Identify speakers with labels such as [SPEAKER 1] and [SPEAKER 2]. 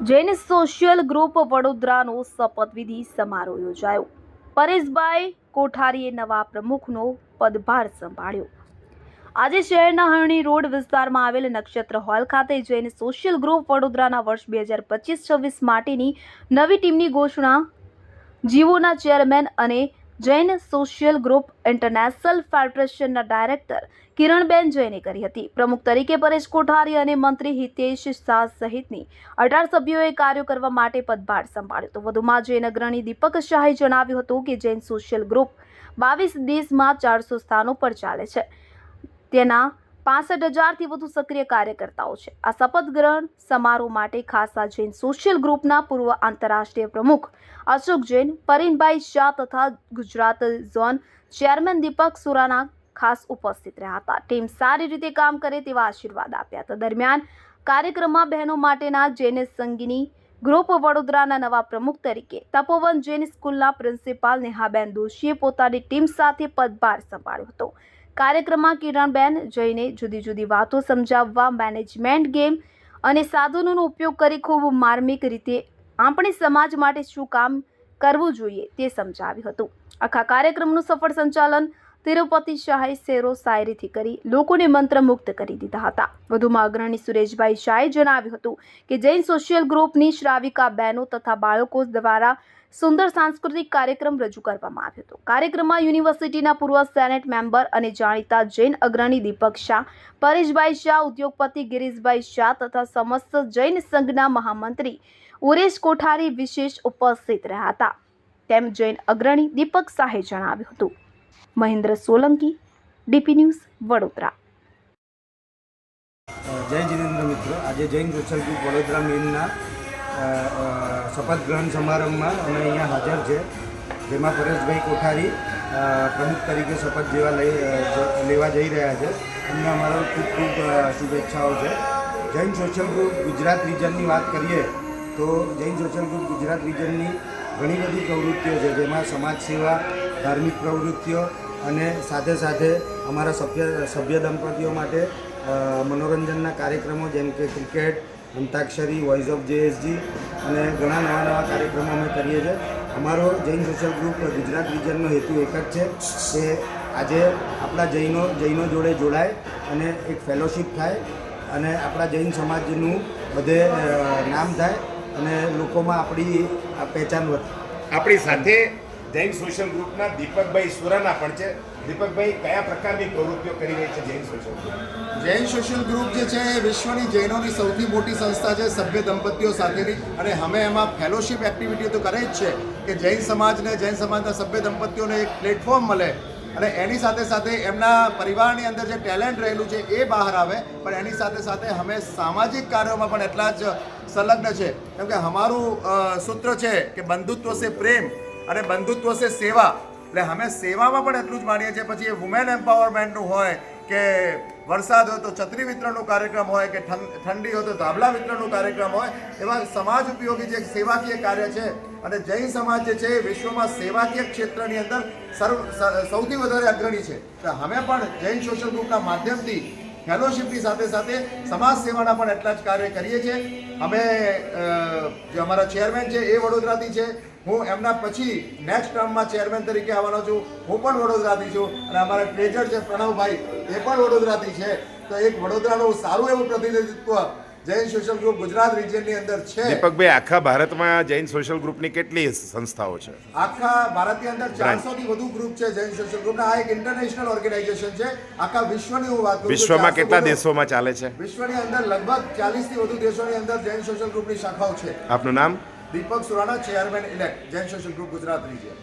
[SPEAKER 1] Jain social group વડોદરાનો શપથવિધિ સમારોહ યોજાયો. પરેશભાઈ કોઠારીએ નવા પ્રમુખનો પદભાર સંભાળ્યો. આજે શહેરના હરણી રોડ વિસ્તારમાં આવેલ નક્ષત્ર હોલ ખાતે જૈન સોશિયલ ગ્રુપ વડોદરાના વર્ષ બે હજાર પચીસ છવ્વીસ માટેની નવી ટીમની ઘોષણા જીવોના ચેરમેન અને જૈન સોશિયલ ગ્રુપ ઇન્ટરનેશનલ ફેડરેશનના ડાયરેક્ટર કિરણબેન જૈને કરી હતી. પ્રમુખ તરીકે પરેશ કોઠારી અને મંત્રી હિતેશ શાહ સહિતની અઢાર સભ્યોએ કાર્યો કરવા માટે પદભાર સંભાળ્યો તો વધુમાં જૈન અગ્રણી દીપક શાહે જણાવ્યું હતું કે જૈન સોશિયલ ગ્રુપ બાવીસ દેશમાં ચારસો સ્થાનો પર ચાલે છે. તેના પાસઠ હજારથી વધુ સક્રિય કાર્યકર્તાઓ છે. આ શપથ ગ્રહણ સમારોહ માટે ખાસ જૈન સોશિયલ ગ્રુપના પૂર્વ આંતરરાષ્ટ્રીય પ્રમુખ અશોક જૈન પરીનભાઈ શાહ તથા ગુજરાત ઝોન ચેરમેન દીપક સુરાના ખાસ ઉપસ્થિત રહ્યા હતા. ટીમ સારી રીતે કામ કરે તેવા આશીર્વાદ આપ્યા હતા. દરમિયાન કાર્યક્રમમાં બહેનો માટેના જૈન સંગીની ગ્રુપ વડોદરાના નવા પ્રમુખ તરીકે તપોવન જૈન સ્કૂલના પ્રિન્સિપાલ નેહાબેન દોશીએ પોતાની ટીમ સાથે પદભાર સંભાળ્યો હતો. કાર્યક્રમમાં કિરણબેન જઈને જુદી જુદી વાતો સમજાવવા મેનેજમેન્ટ ગેમ અને સાધનોનો ઉપયોગ કરી ખૂબ માર્મિક રીતે આપણે સમાજ માટે શું કામ કરવું જોઈએ તે સમજાવ્યું હતું. આખા કાર્યક્રમનું સફળ સંચાલન તિરુપતિ શાહે શેરો શાયરીથી કરી લોકોને મંત્રમુગ્ધ કરી દીધા હતા. વધુમાં અગ્રણી સુરેશભાઈ શાહે જણાવ્યું હતું કે જૈન સોશિયલ ગ્રુપની શ્રાવિકા બહેનો તથા બાળકો દ્વારા સુંદર સાંસ્કૃતિક કાર્યક્રમ રજૂ કરવામાં આવ્યો હતો. કાર્યક્રમમાં યુનિવર્સિટીના પૂર્વ સેનેટ મેમ્બર અને જાણીતા જૈન અગ્રણી દીપક શાહ, પરેશભાઈ શાહ, ઉદ્યોગપતિ ગિરીશભાઈ શાહ તથા સમસ્ત જૈન સંઘના મહામંત્રી ઉરેશ કોઠારી વિશેષ ઉપસ્થિત રહ્યા હતા. તેમ જૈન અગ્રણી દીપક શાહે જણાવ્યું હતું. મહેન્દ્ર સોલંકી ડીપી ન્યૂઝ વડોદરા
[SPEAKER 2] જય જિનેન્દ્ર મિત્રો આજે જૈન સોશિયલ ગ્રુપ વડોદરા મેનના અ, અ, શપથ ગ્રહણ સમારંભમાં અમે અહીંયા હાજર છે જેમાં પરેશભાઈ કોઠારી અ, પ્રમુખ તરીકે શપથ જેવા લઈ અ, જ- લેવા જઈ રહ્યા છે એમને અમારો ખૂબ ખૂબ અ, શુભેચ્છાઓ છે જૈન સોશિયલ ગ્રુપ ગુજરાત રિજનની વાત કરીએ તો જૈન સોશિયલ ગ્રુપ ગુજરાત રિજનની ઘણી બધી પ્રવૃત્તિઓ છે જેમાં સમાજ સેવા ધાર્મિક પ્રવૃત્તિઓ અને સાથે સાથે અમારા સભ્ય સભ્ય દંપતીઓ માટે મનોરંજનના કાર્યક્રમો જેમ કે cricket, antakshari voice of JSG અને ઘણા નવા નવા કાર્યક્રમો અમે કરીએ છીએ. અમારો જૈન સોશિયલ ગ્રુપ ગુજરાત રિજનનો હેતુ એક જ છે કે આજે આપણા જૈનો જૈનો જોડે જોડાય અને એક ફેલોશિપ થાય અને આપણા જૈન સમાજનું બધે નામ થાય અને લોકોમાં આપણી પહેચાન વધે.
[SPEAKER 3] આપણી સાથે જૈન સોશિયલ ગ્રુપના દીપકભાઈ સુરાના પણ છે. દીપકભાઈ, કયા પ્રકારની પ્રવૃત્તિઓ કરી રહી છે Jain social
[SPEAKER 4] Jain social group જે છે, એ વિશ્વની જૈનોની સૌથી મોટી સંસ્થા છે, સભ્ય દંપતીઓ સાથેની. અને અમે એમાં ફેલોશિપ એક્ટિવિટી તો કરે જ છે કે જૈન સમાજને, જૈન સમાજના સભ્ય દંપતીઓને એક પ્લેટફોર્મ મળે. અને એની સાથે સાથે એમના પરિવારની અંદર જે ટેલેન્ટ રહેલું છે, એ બહાર આવે. પણ એની સાથે સાથે અમે સામાજિક કાર્યોમાં પણ એટલા જ સંલગ્ન છે. કેમ કે અમારું સૂત્ર છે કે બંધુત્વ છે પ્રેમ. અને બંધુત્વ છે સેવા. એટલે અમે સેવામાં પણ એટલું જ માનીએ છીએ. પછી એ વુમેન એમ્પાવરમેન્ટનું હોય કે વરસાદ હોય તો છત્રી વિતરણનો કાર્યક્રમ હોય કે ઠંડી હોય તો ધાબલા વિતરણનો કાર્યક્રમ હોય, એવા સમાજ ઉપયોગી જે સેવાકીય કાર્ય છે અને જૈન સમાજ જે છે એ વિશ્વમાં સેવાકીય ક્ષેત્રની અંદર સર્વ સૌથી વધારે અગ્રણી છે. તો અમે પણ જૈન સોશિયલ ગ્રુપના માધ્યમથી ફેલોશિપની સાથે સાથે સમાજ સેવાના પણ એટલા જ કાર્ય કરીએ છીએ. અમે જે અમારા ચેરમેન છે એ વડોદરાથી છે હું એમના પછી નેક્સ્ટ ટર્મમાં ચેરમેન તરીકે આવવાનો છું. હું પણ વડોદરાથી છું અને અમારા ટ્રેજર છે પ્રણવભાઈ એ પણ વડોદરાથી છે. તો એક વડોદરાનું સારું એવું પ્રતિનિધિત્વ જૈન સોશિયલ ગ્રુપ ગુજરાત રિજિયનની અંદર છે.
[SPEAKER 3] દીપકભાઈ આખા ભારતમાં જૈન સોશિયલ ગ્રુપની કેટલી સંસ્થાઓ છે?
[SPEAKER 4] આખા ભારતની અંદર ચારસો થી વધુ ગ્રુપ છે જૈન સોશિયલ ગ્રુપ આ એક ઇન્ટરનેશનલ ઓર્ગેનાઇઝેશન છે. આખા વિશ્વની હું વાત
[SPEAKER 3] વિશ્વમાં કેટલા દેશોમાં ચાલે છે?
[SPEAKER 4] વિશ્વની અંદર લગભગ ચાલીસથી વધુ દેશોની અંદર જૈન સોશિયલ ગ્રુપની શાખાઓ છે.
[SPEAKER 3] આપનું નામ?
[SPEAKER 4] Deepak Surana chairman elect Jain social group Gujarat region